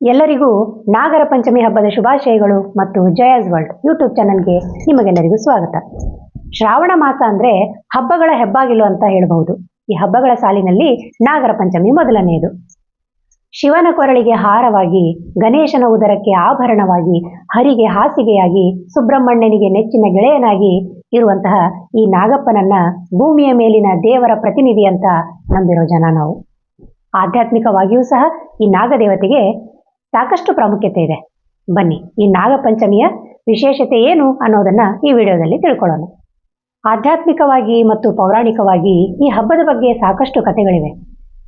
ಎಲ್ಲರಿಗೂ ನಾಗರ ಪಂಚಮಿ ಹಬ್ಬದ ಶುಭಾಶಯಗಳು ಮತ್ತು ಜಯಾಸ್ ವರ್ಲ್ಡ್ ಯೂಟ್ಯೂಬ್ ಚಾನಲ್ಗೆ ನಿಮಗೆಲ್ಲರಿಗೂ ಸ್ವಾಗತ. ಶ್ರಾವಣ ಮಾಸ ಅಂದ್ರೆ ಹಬ್ಬಗಳ ಹೆಬ್ಬಾಗಿಲು ಅಂತ ಹೇಳಬಹುದು. ಈ ಹಬ್ಬಗಳ ಸಾಲಿನಲ್ಲಿ ನಾಗರ ಪಂಚಮಿ ಮೊದಲನೆಯದು. ಶಿವನ ಕೊರಳಿಗೆ ಹಾರವಾಗಿ, ಗಣೇಶನ ಉದರಕ್ಕೆ ಆಭರಣವಾಗಿ, ಹರಿಗೆ ಹಾಸಿಗೆಯಾಗಿ, ಸುಬ್ರಹ್ಮಣ್ಯನಿಗೆ ನೆಚ್ಚಿನ ಗೆಳೆಯನಾಗಿ ಇರುವಂತಹ ಈ ನಾಗಪ್ಪನನ್ನ ಭೂಮಿಯ ಮೇಲಿನ ದೇವರ ಪ್ರತಿನಿಧಿ ಅಂತ ನಂಬಿರೋ ಜನ ನಾವು. ಆಧ್ಯಾತ್ಮಿಕವಾಗಿಯೂ ಸಹ ಈ ನಾಗದೇವತೆಗೆ ಸಾಕಷ್ಟು ಪ್ರಾಮುಖ್ಯತೆ ಇದೆ. ಬನ್ನಿ, ಈ ನಾಗಪಂಚಮಿಯ ವಿಶೇಷತೆ ಏನು ಅನ್ನೋದನ್ನ ಈ ವಿಡಿಯೋದಲ್ಲಿ ತಿಳ್ಕೊಳ್ಳೋಣ. ಆಧ್ಯಾತ್ಮಿಕವಾಗಿ ಮತ್ತು ಪೌರಾಣಿಕವಾಗಿ ಈ ಹಬ್ಬದ ಬಗ್ಗೆ ಸಾಕಷ್ಟು ಕಥೆಗಳಿವೆ.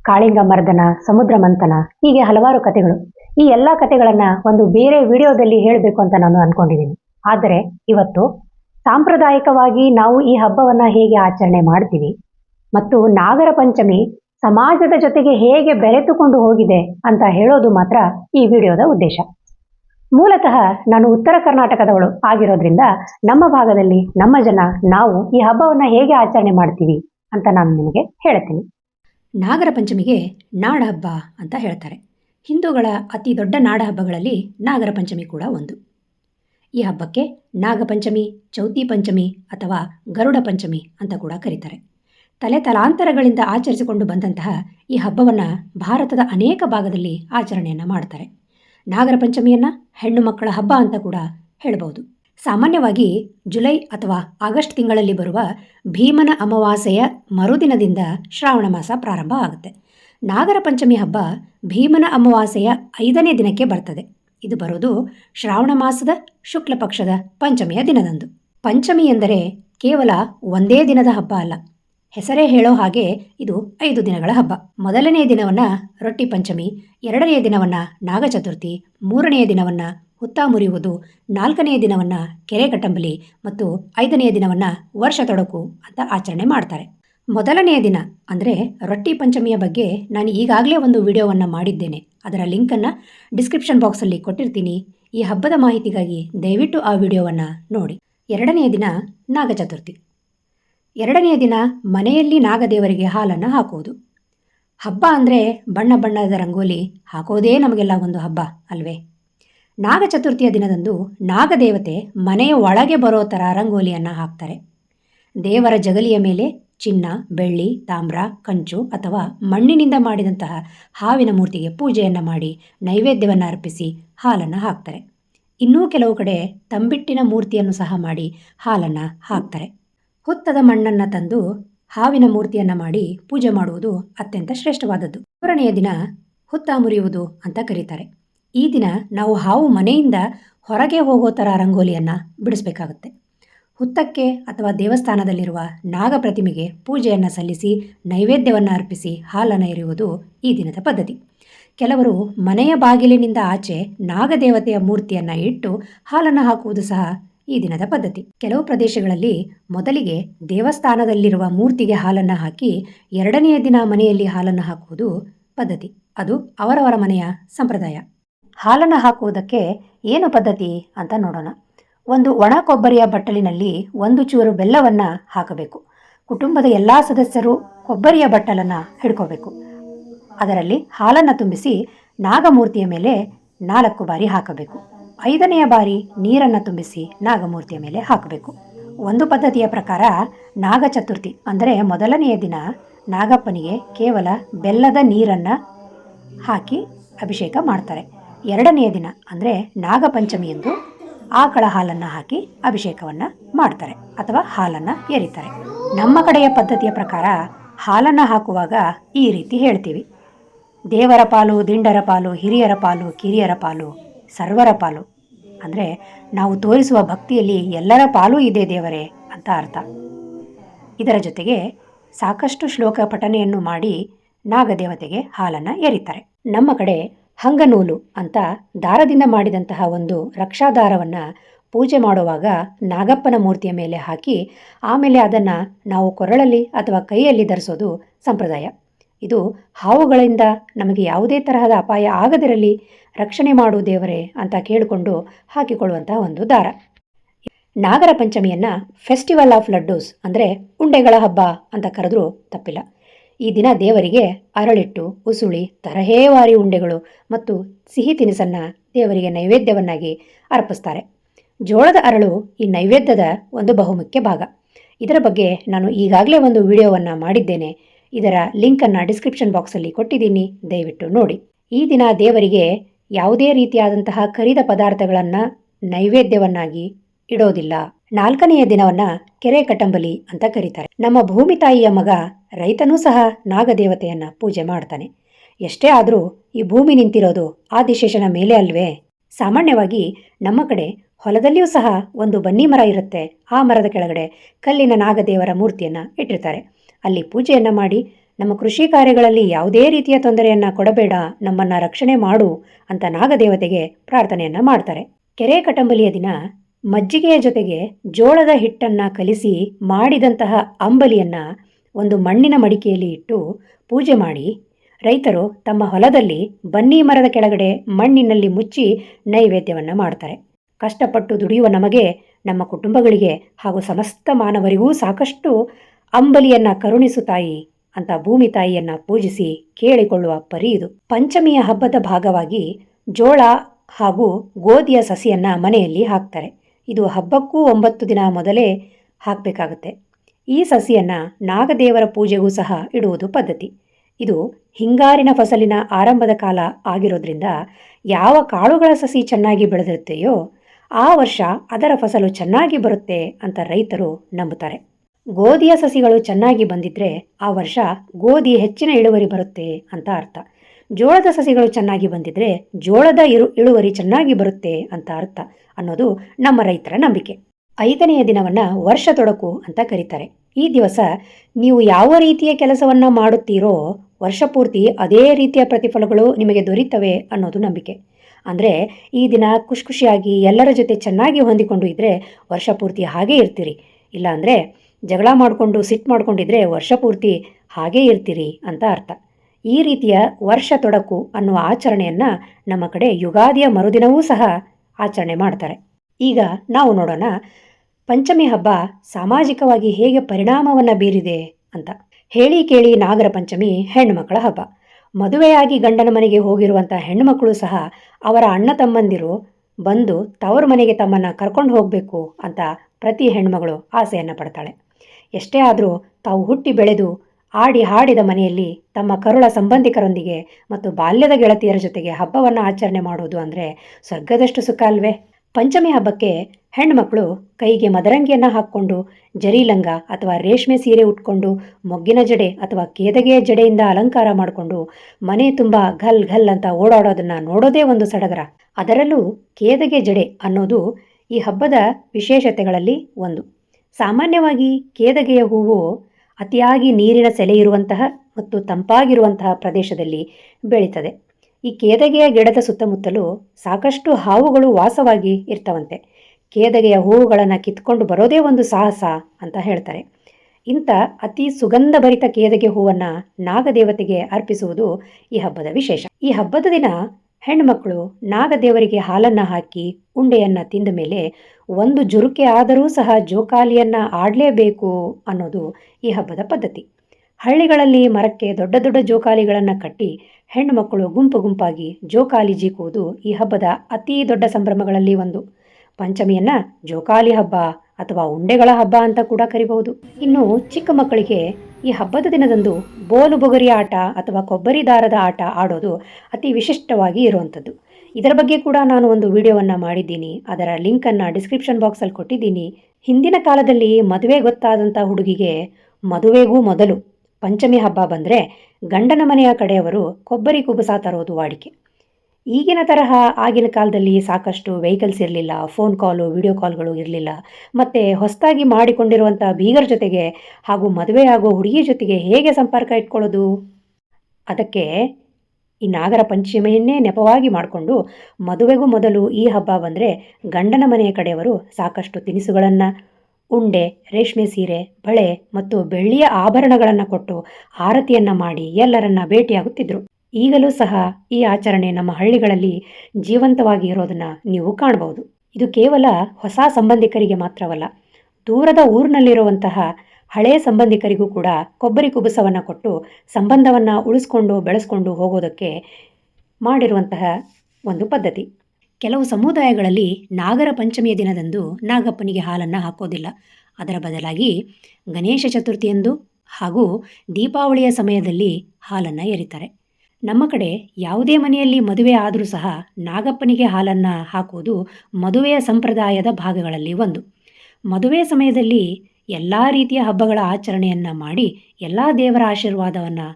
ಕಾಳಿಂಗ ಮರ್ದನ, ಸಮುದ್ರ ಮಂಥನ, ಹೀಗೆ ಹಲವಾರು ಕಥೆಗಳು. ಈ ಎಲ್ಲ ಕಥೆಗಳನ್ನ ಒಂದು ಬೇರೆ ವಿಡಿಯೋದಲ್ಲಿ ಹೇಳಬೇಕು ಅಂತ ನಾನು ಅನ್ಕೊಂಡಿದ್ದೀನಿ ಆದರೆ ಇವತ್ತು ಸಾಂಪ್ರದಾಯಿಕವಾಗಿ ನಾವು ಈ ಹಬ್ಬವನ್ನ ಹೇಗೆ ಆಚರಣೆ ಮಾಡ್ತೀವಿ ಮತ್ತು ನಾಗರ ಪಂಚಮಿ ಸಮಾಜದ ಜೊತೆಗೆ ಹೇಗೆ ಬೆರೆತುಕೊಂಡು ಹೋಗಿದೆ ಅಂತ ಹೇಳೋದು ಮಾತ್ರ ಈ ವಿಡಿಯೋದ ಉದ್ದೇಶ. ಮೂಲತಃ ನಾನು ಉತ್ತರ ಕರ್ನಾಟಕದವಳು ಆಗಿರೋದ್ರಿಂದ ನಮ್ಮ ಭಾಗದಲ್ಲಿ ನಮ್ಮ ಜನ ನಾವು ಈ ಹಬ್ಬವನ್ನು ಹೇಗೆ ಆಚರಣೆ ಮಾಡ್ತೀವಿ ಅಂತ ನಾನು ನಿಮಗೆ ಹೇಳ್ತೀನಿ. ನಾಗರ ಪಂಚಮಿಗೆ ನಾಡ ಹಬ್ಬ ಅಂತ ಹೇಳ್ತಾರೆ. ಹಿಂದೂಗಳ ಅತಿ ದೊಡ್ಡ ನಾಡ ಹಬ್ಬಗಳಲ್ಲಿ ನಾಗರ ಪಂಚಮಿ ಕೂಡ ಒಂದು. ಈ ಹಬ್ಬಕ್ಕೆ ನಾಗಪಂಚಮಿ ಚೌತಿ ಪಂಚಮಿ ಅಥವಾ ಗರುಡ ಪಂಚಮಿ ಅಂತ ಕೂಡ ಕರೀತಾರೆ. ತಲೆ ತಲಾಂತರಗಳಿಂದ ಆಚರಿಸಿಕೊಂಡು ಬಂದಂತಹ ಈ ಹಬ್ಬವನ್ನು ಭಾರತದ ಅನೇಕ ಭಾಗದಲ್ಲಿ ಆಚರಣೆಯನ್ನು ಮಾಡ್ತಾರೆ. ನಾಗರ ಪಂಚಮಿಯನ್ನು ಹೆಣ್ಣು ಮಕ್ಕಳ ಹಬ್ಬ ಅಂತ ಕೂಡ ಹೇಳಬಹುದು. ಸಾಮಾನ್ಯವಾಗಿ ಜುಲೈ ಅಥವಾ ಆಗಸ್ಟ್ ತಿಂಗಳಲ್ಲಿ ಬರುವ ಭೀಮನ ಅಮಾವಾಸ್ಯೆಯ ಮರುದಿನದಿಂದ ಶ್ರಾವಣ ಮಾಸ ಪ್ರಾರಂಭ ಆಗುತ್ತೆ. ನಾಗರ ಪಂಚಮಿ ಹಬ್ಬ ಭೀಮನ ಅಮಾವಾಸ್ಯೆಯ ಐದನೇ ದಿನಕ್ಕೆ ಬರ್ತದೆ. ಇದು ಬರೋದು ಶ್ರಾವಣ ಮಾಸದ ಶುಕ್ಲ ಪಕ್ಷದ ಪಂಚಮಿಯ ದಿನದಂದು. ಪಂಚಮಿ ಎಂದರೆ ಕೇವಲ ಒಂದೇ ದಿನದ ಹಬ್ಬ ಅಲ್ಲ. ಹೆಸರೇ ಹೇಳೋ ಹಾಗೆ ಇದು ಐದು ದಿನಗಳ ಹಬ್ಬ. ಮೊದಲನೆಯ ದಿನವನ್ನ ರೊಟ್ಟಿ ಪಂಚಮಿ ಎರಡನೆಯ ದಿನವನ್ನ ನಾಗಚತುರ್ಥಿ ಮೂರನೆಯ ದಿನವನ್ನ ಹುತ್ತ ಮುರಿಯುವುದು ನಾಲ್ಕನೆಯ ದಿನವನ್ನ ಕೆರೆ ಕಟಂಬಲಿ ಮತ್ತು ಐದನೆಯ ದಿನವನ್ನ ವರ್ಷ ತೊಡಕು ಅಂತ ಆಚರಣೆ ಮಾಡ್ತಾರೆ. ಮೊದಲನೆಯ ದಿನ ಅಂದರೆ ರೊಟ್ಟಿ ಪಂಚಮಿಯ ಬಗ್ಗೆ ನಾನು ಈಗಾಗಲೇ ಒಂದು ವಿಡಿಯೋವನ್ನು ಮಾಡಿದ್ದೇನೆ. ಅದರ ಲಿಂಕನ್ನು ಡಿಸ್ಕ್ರಿಪ್ಷನ್ ಬಾಕ್ಸಲ್ಲಿ ಕೊಟ್ಟಿರ್ತೀನಿ. ಈ ಹಬ್ಬದ ಮಾಹಿತಿಗಾಗಿ ದಯವಿಟ್ಟು ಆ ವಿಡಿಯೋವನ್ನು ನೋಡಿ. ಎರಡನೆಯ ದಿನ ನಾಗಚತುರ್ಥಿ ಎರಡನೆಯ ದಿನ ಮನೆಯಲ್ಲಿ ನಾಗದೇವರಿಗೆ ಹಾಲನ್ನು ಹಾಕುವುದು. ಹಬ್ಬ ಅಂದರೆ ಬಣ್ಣ ಬಣ್ಣದ ರಂಗೋಲಿ ಹಾಕೋದೇ ನಮಗೆಲ್ಲ ಒಂದು ಹಬ್ಬ ಅಲ್ವೇ? ನಾಗ ಚತುರ್ಥಿಯ ದಿನದಂದು ನಾಗದೇವತೆ ಮನೆಯ ಒಳಗೆ ಬರೋ ಥರ ರಂಗೋಲಿಯನ್ನು ಹಾಕ್ತಾರೆ. ದೇವರ ಜಗಲಿಯ ಮೇಲೆ ಚಿನ್ನ, ಬೆಳ್ಳಿ, ತಾಮ್ರ, ಕಂಚು ಅಥವಾ ಮಣ್ಣಿನಿಂದ ಮಾಡಿದಂತಹ ಹಾವಿನ ಮೂರ್ತಿಗೆ ಪೂಜೆಯನ್ನು ಮಾಡಿ ನೈವೇದ್ಯವನ್ನು ಅರ್ಪಿಸಿ ಹಾಲನ್ನು ಹಾಕ್ತಾರೆ. ಇನ್ನೂ ಕೆಲವು ಕಡೆ ತಂಬಿಟ್ಟಿನ ಮೂರ್ತಿಯನ್ನು ಸಹ ಮಾಡಿ ಹಾಲನ್ನು ಹಾಕ್ತಾರೆ. ಹುತ್ತದ ಮಣ್ಣನ್ನು ತಂದು ಹಾವಿನ ಮೂರ್ತಿಯನ್ನು ಮಾಡಿ ಪೂಜೆ ಮಾಡುವುದು ಅತ್ಯಂತ ಶ್ರೇಷ್ಠವಾದದ್ದು. ಮೂರನೆಯ ದಿನ ಹುತ್ತ ಮುರಿಯುವುದು ಅಂತ ಕರೀತಾರೆ. ಈ ದಿನ ನಾವು ಹಾವು ಮನೆಯಿಂದ ಹೊರಗೆ ಹೋಗೋ ಥರ ರಂಗೋಲಿಯನ್ನು ಬಿಡಿಸಬೇಕಾಗುತ್ತೆ. ಹುತ್ತಕ್ಕೆ ಅಥವಾ ದೇವಸ್ಥಾನದಲ್ಲಿರುವ ನಾಗ ಪ್ರತಿಮೆಗೆ ಪೂಜೆಯನ್ನು ಸಲ್ಲಿಸಿ, ನೈವೇದ್ಯವನ್ನು ಅರ್ಪಿಸಿ ಹಾಲನ್ನು ಎರೆಯುವುದು ಈ ದಿನದ ಪದ್ಧತಿ. ಕೆಲವರು ಮನೆಯ ಬಾಗಿಲಿನಿಂದ ಆಚೆ ನಾಗದೇವತೆಯ ಮೂರ್ತಿಯನ್ನು ಇಟ್ಟು ಹಾಲನ್ನು ಹಾಕುವುದು ಸಹ ಈ ದಿನದ ಪದ್ಧತಿ. ಕೆಲವು ಪ್ರದೇಶಗಳಲ್ಲಿ ಮೊದಲಿಗೆ ದೇವಸ್ಥಾನದಲ್ಲಿರುವ ಮೂರ್ತಿಗೆ ಹಾಲನ್ನು ಹಾಕಿ ಎರಡನೆಯ ದಿನ ಮನೆಯಲ್ಲಿ ಹಾಲನ್ನು ಹಾಕುವುದು ಪದ್ಧತಿ. ಅದು ಅವರವರ ಮನೆಯ ಸಂಪ್ರದಾಯ. ಹಾಲನ್ನು ಹಾಕುವುದಕ್ಕೆ ಏನು ಪದ್ಧತಿ ಅಂತ ನೋಡೋಣ. ಒಂದು ಒಣ ಕೊಬ್ಬರಿಯ ಬಟ್ಟಲಿನಲ್ಲಿ ಒಂದು ಚೂರು ಬೆಲ್ಲವನ್ನು ಹಾಕಬೇಕು. ಕುಟುಂಬದ ಎಲ್ಲ ಸದಸ್ಯರು ಕೊಬ್ಬರಿಯ ಬಟ್ಟಲನ್ನು ಹಿಡ್ಕೋಬೇಕು. ಅದರಲ್ಲಿ ಹಾಲನ್ನು ತುಂಬಿಸಿ ನಾಗಮೂರ್ತಿಯ ಮೇಲೆ ನಾಲ್ಕು ಬಾರಿ ಹಾಕಬೇಕು. ಐದನೆಯ ಬಾರಿ ನೀರನ್ನು ತುಂಬಿಸಿ ನಾಗಮೂರ್ತಿಯ ಮೇಲೆ ಹಾಕಬೇಕು. ಒಂದು ಪದ್ಧತಿಯ ಪ್ರಕಾರ ನಾಗ ಚತುರ್ಥಿ ಅಂದರೆ ಮೊದಲನೆಯ ದಿನ ನಾಗಪ್ಪನಿಗೆ ಕೇವಲ ಬೆಲ್ಲದ ನೀರನ್ನು ಹಾಕಿ ಅಭಿಷೇಕ ಮಾಡ್ತಾರೆ. ಎರಡನೆಯ ದಿನ ಅಂದರೆ ನಾಗಪಂಚಮಿಯಂದು ಆಕಳ ಹಾಲನ್ನು ಹಾಕಿ ಅಭಿಷೇಕವನ್ನು ಮಾಡ್ತಾರೆ ಅಥವಾ ಹಾಲನ್ನು ಎರಿತಾರೆ ನಮ್ಮ ಕಡೆಯ ಪದ್ಧತಿಯ ಪ್ರಕಾರ ಹಾಲನ್ನು ಹಾಕುವಾಗ ಈ ರೀತಿ ಹೇಳ್ತೀವಿ. ದೇವರ ಪಾಲು, ದಿಂಡರ ಪಾಲು, ಹಿರಿಯರ ಪಾಲು, ಕಿರಿಯರ ಪಾಲು ಸರ್ವರ ಪಾಲು. ಅಂದರೆ ನಾವು ತೋರಿಸುವ ಭಕ್ತಿಯಲ್ಲಿ ಎಲ್ಲರ ಪಾಲು ಇದೆ ದೇವರೇ ಅಂತ ಅರ್ಥ. ಇದರ ಜೊತೆಗೆ ಸಾಕಷ್ಟು ಶ್ಲೋಕ ಪಠನೆಯನ್ನು ಮಾಡಿ ನಾಗದೇವತೆಗೆ ಹಾಲನ್ನು ಎರಿತಾರೆ ನಮ್ಮ ಕಡೆ ಹಂಗನೂಲು ಅಂತ ದಾರದಿಂದ ಮಾಡಿದಂತಹ ಒಂದು ರಕ್ಷಾದಾರವನ್ನು ಪೂಜೆ ಮಾಡುವಾಗ ನಾಗಪ್ಪನ ಮೂರ್ತಿಯ ಮೇಲೆ ಹಾಕಿ, ಆಮೇಲೆ ಅದನ್ನು ನಾವು ಕೊರಳಲ್ಲಿ ಅಥವಾ ಕೈಯಲ್ಲಿ ಧರಿಸೋದು ಸಂಪ್ರದಾಯ. ಇದು ಹಾವುಗಳಿಂದ ನಮಗೆ ಯಾವುದೇ ತರಹದ ಅಪಾಯ ಆಗದಿರಲಿ, ರಕ್ಷಣೆ ಮಾಡು ದೇವರೇ ಅಂತ ಕೇಳಿಕೊಂಡು ಹಾಕಿಕೊಳ್ಳುವಂತಹ ಒಂದು ದಾರ. ನಾಗರ ಪಂಚಮಿಯನ್ನು ಫೆಸ್ಟಿವಲ್ ಆಫ್ ಲಡ್ಡೂಸ್ ಅಂದರೆ ಉಂಡೆಗಳ ಹಬ್ಬ ಅಂತ ಕರೆದರೂ ತಪ್ಪಿಲ್ಲ. ಈ ದಿನ ದೇವರಿಗೆ ಅರಳಿಟ್ಟು, ಉಸುಳಿ ತರಹೇವಾರಿ ಉಂಡೆಗಳು ಮತ್ತು ಸಿಹಿ ತಿನಿಸನ್ನು ದೇವರಿಗೆ ನೈವೇದ್ಯವನ್ನಾಗಿ ಅರ್ಪಿಸ್ತಾರೆ. ಜೋಳದ ಅರಳು ಈ ನೈವೇದ್ಯದ ಒಂದು ಬಹುಮುಖ್ಯ ಭಾಗ. ಇದರ ಬಗ್ಗೆ ನಾನು ಈಗಾಗಲೇ ಒಂದು ವಿಡಿಯೋವನ್ನು ಮಾಡಿದ್ದೇನೆ. ಇದರ ಲಿಂಕನ್ನು ಡಿಸ್ಕ್ರಿಪ್ಷನ್ ಬಾಕ್ಸಲ್ಲಿ ಕೊಟ್ಟಿದ್ದೀನಿ, ದಯವಿಟ್ಟು ನೋಡಿ. ಈ ದಿನ ದೇವರಿಗೆ ಯಾವುದೇ ರೀತಿಯಾದಂತಹ ಕರಿದ ಪದಾರ್ಥಗಳನ್ನು ನೈವೇದ್ಯವನ್ನಾಗಿ ಇಡೋದಿಲ್ಲ. ನಾಲ್ಕನೆಯ ದಿನವನ್ನ ಕೆರೆ ಕಟಂಬಲಿ ಅಂತ ಕರೀತಾರೆ. ನಮ್ಮ ಭೂಮಿ ತಾಯಿಯ ಮಗ ರೈತನೂ ಸಹ ನಾಗದೇವತೆಯನ್ನ ಪೂಜೆ ಮಾಡ್ತಾನೆ. ಎಷ್ಟೇ ಆದರೂ ಈ ಭೂಮಿ ನಿಂತಿರೋದು ಆದಿಶೇಷನ ಮೇಲೆ ಅಲ್ವೇ? ಸಾಮಾನ್ಯವಾಗಿ ನಮ್ಮ ಕಡೆ ಹೊಲದಲ್ಲಿಯೂ ಸಹ ಒಂದು ಬನ್ನಿ ಮರ ಇರುತ್ತೆ. ಆ ಮರದ ಕೆಳಗಡೆ ಕಲ್ಲಿನ ನಾಗದೇವರ ಮೂರ್ತಿಯನ್ನು ಇಟ್ಟಿರ್ತಾರೆ. ಅಲ್ಲಿ ಪೂಜೆಯನ್ನ ಮಾಡಿ, ನಮ್ಮ ಕೃಷಿ ಕಾರ್ಯಗಳಲ್ಲಿ ಯಾವುದೇ ರೀತಿಯ ತೊಂದರೆಯನ್ನ ಕೊಡಬೇಡ, ನಮ್ಮನ್ನ ರಕ್ಷಣೆ ಮಾಡು ಅಂತ ನಾಗದೇವತೆಗೆ ಪ್ರಾರ್ಥನೆಯನ್ನ ಮಾಡ್ತಾರೆ. ಕೆರೆ ಕಟಂಬಲಿಯ ದಿನ ಮಜ್ಜಿಗೆಯ ಜೊತೆಗೆ ಜೋಳದ ಹಿಟ್ಟನ್ನ ಕಲಿಸಿ ಮಾಡಿದಂತಹ ಅಂಬಲಿಯನ್ನ ಒಂದು ಮಣ್ಣಿನ ಮಡಿಕೆಯಲ್ಲಿ ಇಟ್ಟು ಪೂಜೆ ಮಾಡಿ, ರೈತರು ತಮ್ಮ ಹೊಲದಲ್ಲಿ ಬನ್ನಿ ಮರದ ಕೆಳಗಡೆ ಮಣ್ಣಿನಲ್ಲಿ ಮುಚ್ಚಿ ನೈವೇದ್ಯವನ್ನು ಮಾಡ್ತಾರೆ. ಕಷ್ಟಪಟ್ಟು ದುಡಿಯುವ ನಮಗೆ, ನಮ್ಮ ಕುಟುಂಬಗಳಿಗೆ ಹಾಗೂ ಸಮಸ್ತ ಮಾನವರಿಗೂ ಸಾಕಷ್ಟು ಅಂಬಲಿಯನ್ನ ಕರುಣಿಸು ತಾಯಿ ಅಂತ ಭೂಮಿ ತಾಯಿಯನ್ನ ಪೂಜಿಸಿ ಕೇಳಿಕೊಳ್ಳುವ ಪರಿ ಇದು. ಪಂಚಮಿಯ ಹಬ್ಬದ ಭಾಗವಾಗಿ ಜೋಳ ಹಾಗೂ ಗೋಧಿಯ ಸಸಿಯನ್ನ ಮನೆಯಲ್ಲಿ ಹಾಕ್ತಾರೆ. ಇದು ಹಬ್ಬಕ್ಕೂ ಒಂಬತ್ತು ದಿನ ಮೊದಲೇ ಹಾಕಬೇಕಾಗುತ್ತೆ. ಈ ಸಸಿಯನ್ನ ನಾಗದೇವರ ಪೂಜೆಗೂ ಸಹ ಇಡುವುದು ಪದ್ಧತಿ. ಇದು ಹಿಂಗಾರಿನ ಫಸಲಿನ ಆರಂಭದ ಕಾಲ ಆಗಿರೋದ್ರಿಂದ ಯಾವ ಕಾಳುಗಳ ಸಸಿ ಚೆನ್ನಾಗಿ ಬೆಳೆದಿರುತ್ತೆಯೋ ಆ ವರ್ಷ ಅದರ ಫಸಲು ಚೆನ್ನಾಗಿ ಬರುತ್ತೆ ಅಂತ ರೈತರು ನಂಬುತ್ತಾರೆ. ಗೋಧಿಯ ಸಸಿಗಳು ಚೆನ್ನಾಗಿ ಬಂದಿದ್ರೆ ಆ ವರ್ಷ ಗೋಧಿ ಹೆಚ್ಚಿನ ಇಳುವರಿ ಬರುತ್ತೆ ಅಂತ ಅರ್ಥ. ಜೋಳದ ಸಸಿಗಳು ಚೆನ್ನಾಗಿ ಬಂದಿದ್ರೆ ಜೋಳದ ಇರು, ಇಳುವರಿ ಚೆನ್ನಾಗಿ ಬರುತ್ತೆ ಅಂತ ಅರ್ಥ ಅನ್ನೋದು ನಮ್ಮ ರೈತರ ನಂಬಿಕೆ. ಐದನೆಯ ದಿನವನ್ನು ವರ್ಷ ತೊಡಕು ಅಂತ ಕರೀತಾರೆ. ಈ ದಿವಸ ನೀವು ಯಾವ ರೀತಿಯ ಕೆಲಸವನ್ನು ಮಾಡುತ್ತೀರೋ ವರ್ಷ ಪೂರ್ತಿ ಅದೇ ರೀತಿಯ ಪ್ರತಿಫಲಗಳು ನಿಮಗೆ ದೊರೀತವೆ ಅನ್ನೋದು ನಂಬಿಕೆ. ಅಂದರೆ ಈ ದಿನ ಖುಷಿ ಖುಷಿಯಾಗಿ ಎಲ್ಲರ ಜೊತೆ ಚೆನ್ನಾಗಿ ಹೊಂದಿಕೊಂಡು ಇದ್ದರೆ ವರ್ಷ ಪೂರ್ತಿ ಹಾಗೇ ಇರ್ತೀರಿ. ಇಲ್ಲಾಂದರೆ ಜಗಳ ಮಾಡಿಕೊಂಡು ಸಿಟ್ಟು ಮಾಡ್ಕೊಂಡಿದ್ರೆ ವರ್ಷ ಪೂರ್ತಿ ಹಾಗೇ ಇರ್ತೀರಿ ಅಂತ ಅರ್ಥ. ಈ ರೀತಿಯ ವರ್ಷ ತೊಡಕು ಅನ್ನುವ ಆಚರಣೆಯನ್ನು ನಮ್ಮ ಕಡೆ ಯುಗಾದಿಯ ಮರುದಿನವೂ ಸಹ ಆಚರಣೆ ಮಾಡ್ತಾರೆ. ಈಗ ನಾವು ನೋಡೋಣ, ಪಂಚಮಿ ಹಬ್ಬ ಸಾಮಾಜಿಕವಾಗಿ ಹೇಗೆ ಪರಿಣಾಮವನ್ನು ಬೀರಿದೆ ಅಂತ. ಹೇಳಿ ಕೇಳಿ ನಾಗರ ಪಂಚಮಿ ಹೆಣ್ಣುಮಕ್ಕಳ ಹಬ್ಬ. ಮದುವೆಯಾಗಿ ಗಂಡನ ಮನೆಗೆ ಹೋಗಿರುವಂಥ ಹೆಣ್ಣುಮಕ್ಕಳು ಸಹ ಅವರ ಅಣ್ಣ ತಮ್ಮಂದಿರು ಬಂದು ತವರು ಮನೆಗೆ ತಮ್ಮನ್ನು ಕರ್ಕೊಂಡು ಹೋಗಬೇಕು ಅಂತ ಪ್ರತಿ ಹೆಣ್ಮಗಳು ಆಸೆಯನ್ನು ಪಡ್ತಾಳೆ. ಎಷ್ಟೇ ಆದರೂ ತಾವು ಹುಟ್ಟಿ ಬೆಳೆದು ಆಡಿ ಹಾಡಿದ ಮನೆಯಲ್ಲಿ ತಮ್ಮ ಕರುಳ ಸಂಬಂಧಿಕರೊಂದಿಗೆ ಮತ್ತು ಬಾಲ್ಯದ ಗೆಳತಿಯರ ಜೊತೆಗೆ ಹಬ್ಬವನ್ನು ಆಚರಣೆ ಮಾಡೋದು ಅಂದರೆ ಸ್ವರ್ಗದಷ್ಟು ಸುಖ ಅಲ್ವೇ? ಪಂಚಮಿ ಹಬ್ಬಕ್ಕೆ ಹೆಣ್ಮಕ್ಳು ಕೈಗೆ ಮದರಂಗಿಯನ್ನು ಹಾಕ್ಕೊಂಡು ಜರಿಲಂಗ ಅಥವಾ ರೇಷ್ಮೆ ಸೀರೆ ಉಟ್ಕೊಂಡು ಮೊಗ್ಗಿನ ಜಡೆ ಅಥವಾ ಕೇದಗೆಯ ಜಡೆಯಿಂದ ಅಲಂಕಾರ ಮಾಡಿಕೊಂಡು ಮನೆ ತುಂಬ ಘಲ್ ಘಲ್ ಅಂತ ಓಡಾಡೋದನ್ನು ನೋಡೋದೇ ಒಂದು ಸಡಗರ. ಅದರಲ್ಲೂ ಕೇದಗೆ ಜಡೆ ಅನ್ನೋದು ಈ ಹಬ್ಬದ ವಿಶೇಷತೆಗಳಲ್ಲಿ ಒಂದು. ಸಾಮಾನ್ಯವಾಗಿ ಕೇದಗೆಯ ಹೂವು ಅತಿಯಾಗಿ ನೀರಿನ ಸೆಲೆ ಇರುವಂತಹ ಮತ್ತು ತಂಪಾಗಿರುವಂತಹ ಪ್ರದೇಶದಲ್ಲಿ ಬೆಳೀತದೆ. ಈ ಕೇದಗೆಯ ಗಿಡದ ಸುತ್ತಮುತ್ತಲೂ ಸಾಕಷ್ಟು ಹಾವುಗಳು ವಾಸವಾಗಿ ಇರ್ತವಂತೆ. ಕೇದಗೆಯ ಹೂವುಗಳನ್ನು ಕಿತ್ಕೊಂಡು ಬರೋದೇ ಒಂದು ಸಾಹಸ ಅಂತ ಹೇಳ್ತಾರೆ. ಇಂಥ ಅತಿ ಸುಗಂಧಭರಿತ ಕೇದಗೆ ಹೂವನ್ನು ನಾಗದೇವತೆಗೆ ಅರ್ಪಿಸುವುದು ಈ ಹಬ್ಬದ ವಿಶೇಷ. ಈ ಹಬ್ಬದ ದಿನ ಹೆಣ್ಮಕ್ಳು ನಾಗದೇವರಿಗೆ ಹಾಲನ್ನು ಹಾಕಿ ಉಂಡೆಯನ್ನು ತಿಂದ ಮೇಲೆ ಒಂದು ಜುರುಕೆ ಆದರೂ ಸಹ ಜೋಕಾಲಿಯನ್ನ ಆಡಲೇಬೇಕು ಅನ್ನೋದು ಈ ಹಬ್ಬದ ಪದ್ಧತಿ. ಹಳ್ಳಿಗಳಲ್ಲಿ ಮರಕ್ಕೆ ದೊಡ್ಡ ದೊಡ್ಡ ಜೋಕಾಲಿಗಳನ್ನು ಕಟ್ಟಿ ಹೆಣ್ಣುಮಕ್ಕಳು ಗುಂಪು ಗುಂಪಾಗಿ ಜೋಕಾಲಿ ಜೀಕುವುದು ಈ ಹಬ್ಬದ ಅತಿ ದೊಡ್ಡ ಸಂಭ್ರಮಗಳಲ್ಲಿ ಒಂದು. ಪಂಚಮಿಯನ್ನ ಜೋಕಾಲಿ ಹಬ್ಬ ಅಥವಾ ಉಂಡೆಗಳ ಹಬ್ಬ ಅಂತ ಕೂಡ ಕರಿಬಹುದು. ಇನ್ನು ಚಿಕ್ಕ ಮಕ್ಕಳಿಗೆ ಈ ಹಬ್ಬದ ದಿನದಂದು ಬೋಲು ಬೊಗರಿ ಆಟ ಅಥವಾ ಕೊಬ್ಬರಿ ದಾರದ ಆಟ ಆಡೋದು ಅತಿ ವಿಶಿಷ್ಟವಾಗಿ ಇರುವಂಥದ್ದು. ಇದರ ಬಗ್ಗೆ ಕೂಡ ನಾನು ಒಂದು ವಿಡಿಯೋವನ್ನು ಮಾಡಿದ್ದೀನಿ. ಅದರ ಲಿಂಕನ್ನು ಡಿಸ್ಕ್ರಿಪ್ಷನ್ ಬಾಕ್ಸಲ್ಲಿ ಕೊಟ್ಟಿದ್ದೀನಿ. ಹಿಂದಿನ ಕಾಲದಲ್ಲಿ ಮದುವೆ ಗೊತ್ತಾದಂಥ ಹುಡುಗಿಗೆ ಮದುವೆಗೂ ಮೊದಲು ಪಂಚಮಿ ಹಬ್ಬ ಬಂದರೆ ಗಂಡನ ಮನೆಯ ಕಡೆಯವರು ಕೊಬ್ಬರಿ ಕುಬುಸ ತರೋದು ವಾಡಿಕೆ. ಈಗಿನ ತರಹ ಆಗಿನ ಕಾಲದಲ್ಲಿ ಸಾಕಷ್ಟು ವೆಹಿಕಲ್ಸ್ ಇರಲಿಲ್ಲ ಫೋನ್ ಕಾಲು ವಿಡಿಯೋ ಕಾಲ್ಗಳು ಇರಲಿಲ್ಲ. ಮತ್ತು ಹೊಸದಾಗಿ ಮಾಡಿಕೊಂಡಿರುವಂಥ ಬೀಗರ ಜೊತೆಗೆ ಹಾಗೂ ಮದುವೆಯಾಗೋ ಹುಡುಗಿ ಜೊತೆಗೆ ಹೇಗೆ ಸಂಪರ್ಕ ಇಟ್ಕೊಳ್ಳೋದು? ಅದಕ್ಕೆ ಈ ನಾಗರ ಪಂಚಮಿಯನ್ನೇ ನೆಪವಾಗಿ ಮಾಡಿಕೊಂಡು ಮದುವೆಗೂ ಮೊದಲು ಈ ಹಬ್ಬ ಬಂದರೆ ಗಂಡನ ಮನೆಯ ಕಡೆಯವರು ಸಾಕಷ್ಟು ತಿನಿಸುಗಳನ್ನು, ಉಂಡೆ, ರೇಷ್ಮೆ ಸೀರೆ, ಬಳೆ ಮತ್ತು ಬೆಳ್ಳಿಯ ಆಭರಣಗಳನ್ನು ಕೊಟ್ಟು ಆರತಿಯನ್ನು ಮಾಡಿ ಎಲ್ಲರನ್ನ ಭೇಟಿಯಾಗುತ್ತಿದ್ದರು ಈಗಲೂ ಸಹ ಈ ಆಚರಣೆ ನಮ್ಮ ಹಳ್ಳಿಗಳಲ್ಲಿ ಜೀವಂತವಾಗಿ ಇರೋದನ್ನು ನೀವು ಕಾಣಬಹುದು ಇದು ಕೇವಲ ಹೊಸ ಸಂಬಂಧಿಕರಿಗೆ ಮಾತ್ರವಲ್ಲ, ದೂರದ ಊರಿನಲ್ಲಿರುವಂತಹ ಹಳೆಯ ಸಂಬಂಧಿಕರಿಗೂ ಕೂಡ ಕೊಬ್ಬರಿ ಕುಬುಸವನ್ನು ಕೊಟ್ಟು ಸಂಬಂಧವನ್ನು ಉಳಿಸ್ಕೊಂಡು ಬೆಳೆಸ್ಕೊಂಡು ಹೋಗೋದಕ್ಕೆ ಮಾಡಿರುವಂತಹ ಒಂದು ಪದ್ಧತಿ. ಕೆಲವು ಸಮುದಾಯಗಳಲ್ಲಿ ನಾಗರ ಪಂಚಮಿಯ ದಿನದಂದು ನಾಗಪ್ಪನಿಗೆ ಹಾಲನ್ನು ಹಾಕೋದಿಲ್ಲ. ಅದರ ಬದಲಾಗಿ ಗಣೇಶ ಚತುರ್ಥಿಯಂದು ಹಾಗೂ ದೀಪಾವಳಿಯ ಸಮಯದಲ್ಲಿ ಹಾಲನ್ನು ಎರಿತಾರೆ ನಮ್ಮ ಕಡೆ ಯಾವುದೇ ಮನೆಯಲ್ಲಿ ಮದುವೆ ಆದರೂ ಸಹ ನಾಗಪ್ಪನಿಗೆ ಹಾಲನ್ನು ಹಾಕುವುದು ಮದುವೆಯ ಸಂಪ್ರದಾಯದ ಭಾಗಗಳಲ್ಲಿ ಒಂದು. ಮದುವೆ ಸಮಯದಲ್ಲಿ ಎಲ್ಲ ರೀತಿಯ ಹಬ್ಬಗಳ ಆಚರಣೆಯನ್ನು ಮಾಡಿ ಎಲ್ಲ ದೇವರ ಆಶೀರ್ವಾದವನ್ನು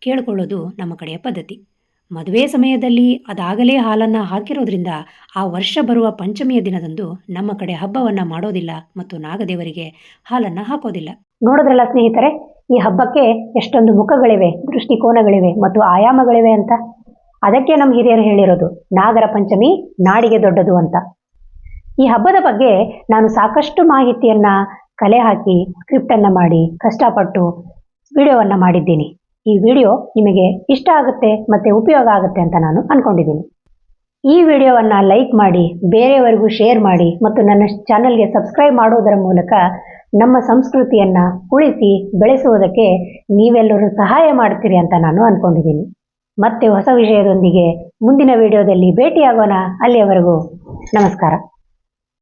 ಕೇಳಿಕೊಳ್ಳೋದು ನಮ್ಮ ಕಡೆಯ ಪದ್ಧತಿ. ಮದುವೆ ಸಮಯದಲ್ಲಿ ಅದಾಗಲೇ ಹಾಲನ್ನು ಹಾಕಿರೋದ್ರಿಂದ ಆ ವರ್ಷ ಬರುವ ಪಂಚಮಿಯ ದಿನದಂದು ನಮ್ಮ ಕಡೆ ಹಬ್ಬವನ್ನು ಮಾಡೋದಿಲ್ಲ ಮತ್ತು ನಾಗದೇವರಿಗೆ ಹಾಲನ್ನು ಹಾಕೋದಿಲ್ಲ. ನೋಡಿದ್ರಲ್ಲ ಸ್ನೇಹಿತರೆ? ಈ ಹಬ್ಬಕ್ಕೆ ಎಷ್ಟೊಂದು ಮುಖಗಳಿವೆ, ದೃಷ್ಟಿಕೋನಗಳಿವೆ ಮತ್ತು ಆಯಾಮಗಳಿವೆ ಅಂತ. ಅದಕ್ಕೆ ನಮ್ಮ ಹಿರಿಯರು ಹೇಳಿರೋದು, ನಾಗರ ಪಂಚಮಿ ನಾಡಿಗೆ ದೊಡ್ಡದು ಅಂತ. ಈ ಹಬ್ಬದ ಬಗ್ಗೆ ನಾನು ಸಾಕಷ್ಟು ಮಾಹಿತಿಯನ್ನ ಕಲೆ ಹಾಕಿ ಸ್ಕ್ರಿಪ್ಟನ್ನು ಮಾಡಿ, ಕಷ್ಟಪಟ್ಟು ವಿಡಿಯೋವನ್ನು ಮಾಡಿದ್ದೀನಿ. ಈ ವಿಡಿಯೋ ನಿಮಗೆ ಇಷ್ಟ ಆಗುತ್ತೆ ಮತ್ತು ಉಪಯೋಗ ಆಗುತ್ತೆ ಅಂತ ನಾನು ಅಂದ್ಕೊಂಡಿದ್ದೀನಿ ಈ ವಿಡಿಯೋವನ್ನು ಲೈಕ್ ಮಾಡಿ, ಬೇರೆಯವರಿಗೂ ಶೇರ್ ಮಾಡಿ ಮತ್ತು ನನ್ನ ಚಾನಲ್ಗೆ ಸಬ್ಸ್ಕ್ರೈಬ್ ಮಾಡೋದರ ಮೂಲಕ ನಮ್ಮ ಸಂಸ್ಕೃತಿಯನ್ನು ಉಳಿಸಿ ಬೆಳೆಸುವುದಕ್ಕೆ ನೀವೆಲ್ಲರೂ ಸಹಾಯ ಮಾಡ್ತೀರಿ ಅಂತ ನಾನು ಅಂದ್ಕೊಂಡಿದ್ದೀನಿ ಮತ್ತೆ ಹೊಸ ವಿಷಯದೊಂದಿಗೆ ಮುಂದಿನ ವಿಡಿಯೋದಲ್ಲಿ ಭೇಟಿಯಾಗೋಣ. ಅಲ್ಲಿಯವರೆಗೂ ನಮಸ್ಕಾರ.